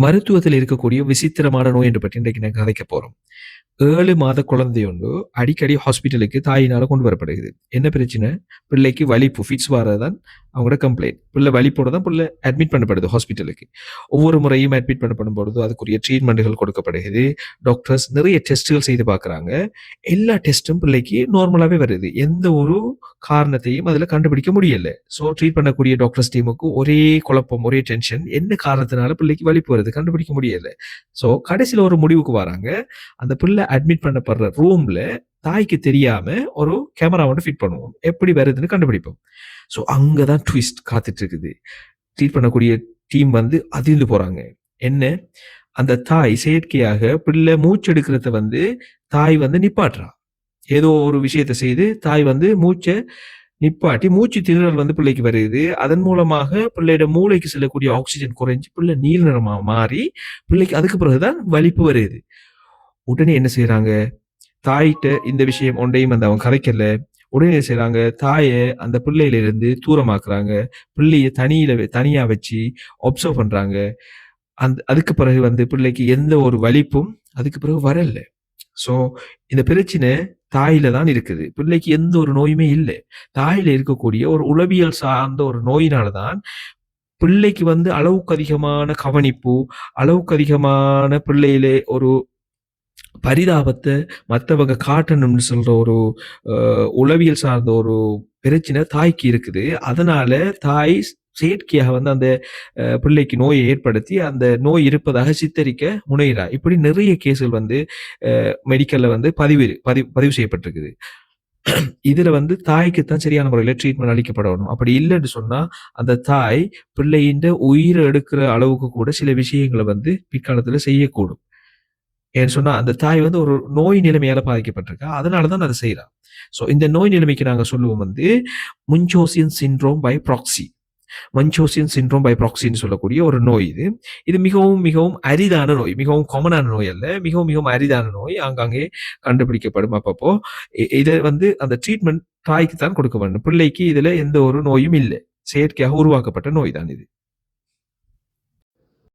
மருத்துவத்தில் இருக்கக்கூடிய விசித்திரமான நோய் என்று பற்றி இன்றைக்கு நான் கதைக்க போறோம். ஏழு மாத குழந்தையொன்று அடிக்கடி ஹாஸ்பிட்டலுக்கு தாயினால கொண்டு வரப்படுகிறது. என்ன பிரச்சனை? பிள்ளைக்கு வலிப்பு ஃபிட்ஸ் வரதான் அவங்களோட கம்ப்ளைண்ட் பிள்ளை வலிப்போட தான் பிள்ளை அட்மிட் பண்ணப்படுது ஹாஸ்பிட்டலுக்கு ஒவ்வொரு முறையும் அட்மிட் பண்ணப்படும் பொழுது அதுக்குரிய ட்ரீட்மெண்ட்டுகள் கொடுக்கப்படுகிறது. டாக்டர்ஸ் நிறைய டெஸ்ட்டுகள் செய்து பார்க்குறாங்க. எல்லா டெஸ்ட்டும் பிள்ளைக்கு நார்மலாகவே வருது. எந்த ஒரு காரணத்தையும் அதில் கண்டுபிடிக்க முடியலை. ஸோ ட்ரீட் பண்ணக்கூடிய டாக்டர்ஸ் டீமுக்கு ஒரே குழப்பம் ஒரே டென்ஷன் என்ன காரணத்தினால பிள்ளைக்கு வழி போகிறது கண்டுபிடிக்க முடியலை. ஸோ கடைசியில் ஒரு முடிவுக்கு வராங்க. அந்த பிள்ளை அட்மிட் பண்ணப்படுற ரூமில் தாய்க்கு தெரியாம ஒரு கேமரா மட்டும் ஃபிட் பண்ணுவோம். எப்படி வருதுன்னு கண்டுபிடிப்போம். ஸோ அங்கதான் ட்விஸ்ட் காத்துட்டு இருக்குது ட்ரீட் பண்ணக்கூடிய டீம் வந்து அதிர்ந்து போறாங்க. என்ன? அந்த தாய் செயற்கையாக பிள்ளை மூச்செடுக்கிறத வந்து தாய் வந்து நிப்பாட்டுறா ஏதோ ஒரு விஷயத்தை செய்து தாய் வந்து மூச்சை நிப்பாட்டி மூச்சு திணறல் வந்து பிள்ளைக்கு வருது. அதன் மூலமாக பிள்ளையோட மூளைக்கு செல்லக்கூடிய ஆக்சிஜன் குறைஞ்சு பிள்ளை நீல நிறமா மாறி பிள்ளைக்கு அதுக்கு பிறகுதான் வலிப்பு வருது. உடனே என்ன செய்யறாங்க தாயிட்ட இந்த விஷயம் ஒன்றையும் வந்து அவன் கரைக்கல உடனே செய்யறாங்க தாயை அந்த பிள்ளையில இருந்து தூரமாக்குறாங்க. பிள்ளைய தனியில தனியா வச்சு ஒப்சர்வ் பண்றாங்க. அந்த அதுக்கு பிறகு வந்து பிள்ளைக்கு எந்த ஒரு வலிப்பும் அதுக்கு பிறகு வரல. ஸோ இந்த பிரச்சனை தாயில தான் இருக்குது. பிள்ளைக்கு எந்த ஒரு நோயுமே இல்லை. தாயில இருக்கக்கூடிய ஒரு உளவியல் சார்ந்த ஒரு நோயினால தான் பிள்ளைக்கு வந்து அளவுக்கு அதிகமான கவனிப்பு அளவுக்கு அதிகமான பிள்ளையிலே ஒரு பரிதாபத்தை மற்றவங்க காட்டணும்னு சொல்ற ஒரு உளவியல் சார்ந்த ஒரு பிரச்சனை தாய்க்கு இருக்குது. அதனால தாய் செயற்கையாக வந்து அந்த பிள்ளைக்கு நோயை ஏற்படுத்தி அந்த நோய் இருப்பதாக சித்தரிக்க முனைகிறா இப்படி நிறைய கேஸ்கள் வந்து மெடிக்கல்ல வந்து பதிவு பதிவு பதிவு செய்யப்பட்டிருக்குது. இதுல வந்து தாய்க்கு தான் சரியான முறையில ட்ரீட்மெண்ட் அளிக்கப்படணும். அப்படி இல்லைன்னு சொன்னா அந்த தாய் பிள்ளையின் உயிரை எடுக்கிற அளவுக்கு கூட சில விஷயங்களை வந்து பிற்காலத்துல செய்யக்கூடும். ஏன்னு சொன்னா அந்த தாய் வந்து ஒரு நோய் நிலைமையால பாதிக்கப்பட்டிருக்கா. அதனால தான் அதை செய்கிறான் ஸோ இந்த நோய் நிலைமைக்கு நாங்கள் சொல்லுவோம் வந்து Munchausen syndrome by proxy Munchausen syndrome by ப்ராக்சின்னு சொல்லக்கூடிய ஒரு நோய் இது. இது மிகவும் மிகவும் அரிதான நோய். மிகவும் காமனான நோய் அல்ல. மிகவும் மிகவும் அரிதான நோய். ஆங்காங்கே கண்டுபிடிக்கப்படும் அப்பப்போ. இதை வந்து அந்த ட்ரீட்மெண்ட் தாய்க்கு தான் கொடுக்க வேண்டும். பிள்ளைக்கு இதில் எந்த ஒரு நோயும் இல்லை. செயற்கையாக உருவாக்கப்பட்ட நோய் தான் இது.